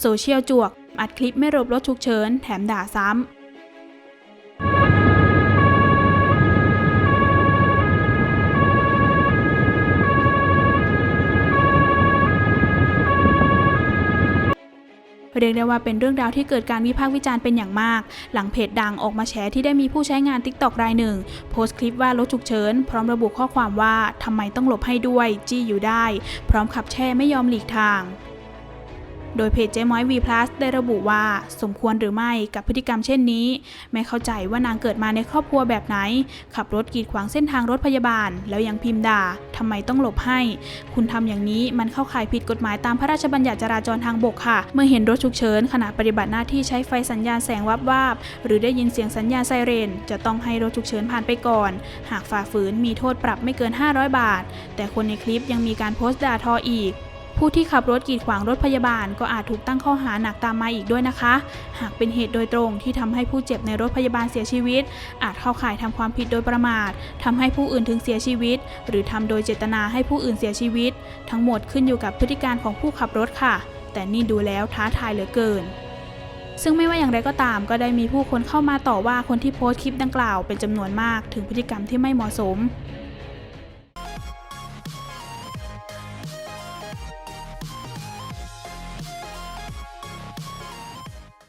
โซเชียลจวก อัดคลิปไม่หลบรถฉุกเฉิน แถมด่าซ้ำเรียกได้ว่าเป็นเรื่องราวที่เกิดการวิพากษ์วิจารณ์เป็นอย่างมาก หลังเพจดังออกมาแฉที่ได้มีผู้ใช้งาน t ิ k t o k รายหนึ่ง โพสต์คลิปว่ารถฉุกเฉิน พร้อมระบุข้อความว่าทำไมต้องหลบให้ด้วย จี้อยู่ได้ พร้อมขับแช่ไม่ยอมหลีกทาง โดยเพจเจ๊ม้อย V+ ได้ระบุว่า สมควรหรือไม่กับพฤติกรรมเช่นนี้ ไม่เข้าใจว่านางเกิดมาในครอบครัวแบบไหน ขับรถกีดขวางเส้นทางรถพยาบาล แล้วยังพิมพ์ด่าทำไมต้องหลบให้ คุณทำอย่างนี้มันเข้าข่ายผิดกฎหมายตามพระราชบัญญัติจราจรทางบกค่ะ เมื่อเห็นรถฉุกเฉินขณะปฏิบัติหน้าที่ใช้ไฟสัญญาณแสงวับวาบหรือได้ยินเสียงสัญญาณไซเรน จะต้องให้รถฉุกเฉินผ่านไปก่อน หากฝ่าฝืนมีโทษปรับไม่เกิน 500 บาท แต่คนในคลิปยังมีการโพสต์ด่าทออีก ผู้ที่ขับรถกีดขวางรถพยาบาล ก็อาจถูกตั้งข้อหาหนักตามมาอีกด้วยนะคะ หากเป็นเหตุโดยตรงที่ทำให้ผู้เจ็บในรถพยาบาลเสียชีวิต อาจเข้าข่ายทำความผิดโดยประมาททำให้ผู้อื่นถึงเสียชีวิต หรือทำโดยเจตนาให้ผู้อื่นเสียชีวิต ทั้งหมดขึ้นอยู่กับพฤติการของผู้ขับรถค่ะ แต่นี่ดูแล้วท้าทายเหลือเกินซึ่งไม่ว่าอย่างไรก็ตามก็ได้มีผู้คนเข้ามาต่อว่าคนที่โพสต์คลิปดังกล่าวเป็นจำนวนมากถึงพฤติกรรมที่ไม่เหมาะสม